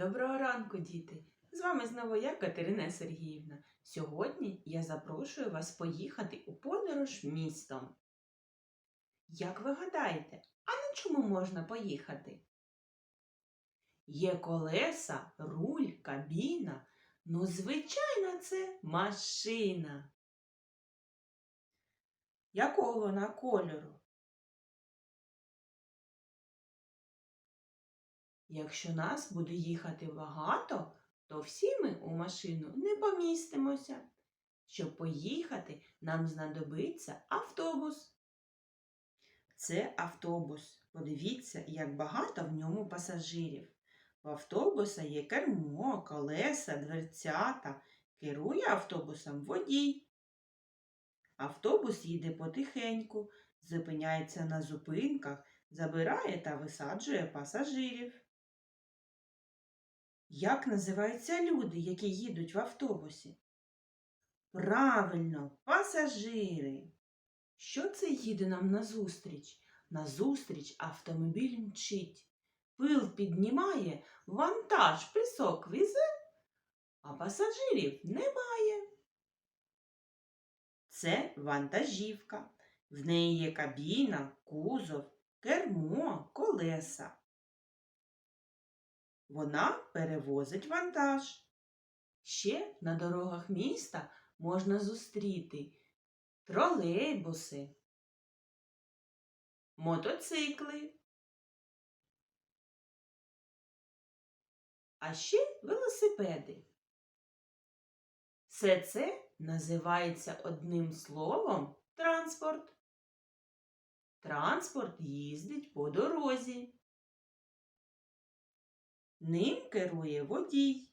Доброго ранку, діти! З вами знову я, Катерина Сергіївна. Сьогодні я запрошую вас поїхати у подорож містом. Як ви гадаєте, а на чому можна поїхати? Є колеса, руль, кабіна. Ну, звичайно, це машина. Якого вона кольору? Якщо нас буде їхати багато, то всі ми у машину не помістимося. Щоб поїхати, нам знадобиться автобус. Це автобус. Подивіться, як багато в ньому пасажирів. В автобуса є кермо, колеса, дверцята. Керує автобусом водій. Автобус їде потихеньку, зупиняється на зупинках, забирає та висаджує пасажирів. Як називаються люди, які їдуть в автобусі? Правильно, пасажири. Що це їде нам назустріч? Назустріч автомобіль мчить. Пил піднімає, вантаж пісок візе, а пасажирів немає. Це вантажівка. В неї є кабіна, кузов, кермо, колеса. Вона перевозить вантаж. Ще на дорогах міста можна зустріти тролейбуси, мотоцикли, а ще велосипеди. Все це називається одним словом транспорт. Транспорт їздить по дорозі. Ним керує водій,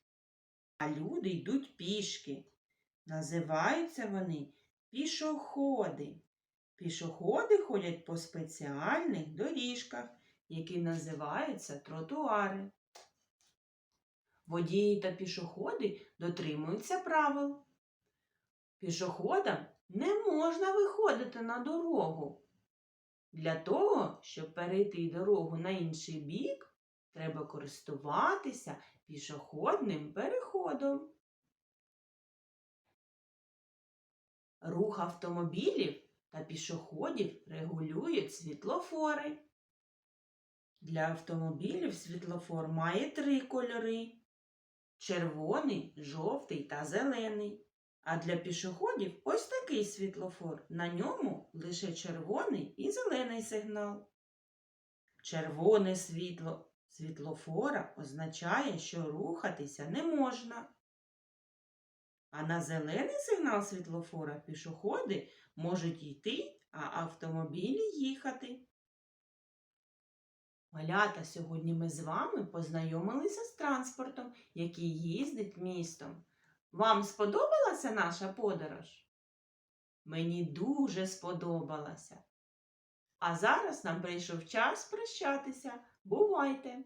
а люди йдуть пішки. Називаються вони пішоходи. Пішоходи ходять по спеціальних доріжках, які називаються тротуари. Водії та пішоходи дотримуються правил. Пішоходам не можна виходити на дорогу. Для того, щоб перейти дорогу на інший бік, треба користуватися пішохідним переходом. Рух автомобілів та пішоходів регулюють світлофори. Для автомобілів світлофор має три кольори червоний, жовтий та зелений. А для пішоходів ось такий світлофор. На ньому лише червоний і зелений сигнал. Червоне світло світлофора означає, що рухатися не можна. А на зелений сигнал світлофора пішоходи можуть йти, а автомобілі їхати. Малята, сьогодні ми з вами познайомилися з транспортом, який їздить містом. Вам сподобалася наша подорож? Мені дуже сподобалася. А зараз нам прийшов час прощатися. Бувайте!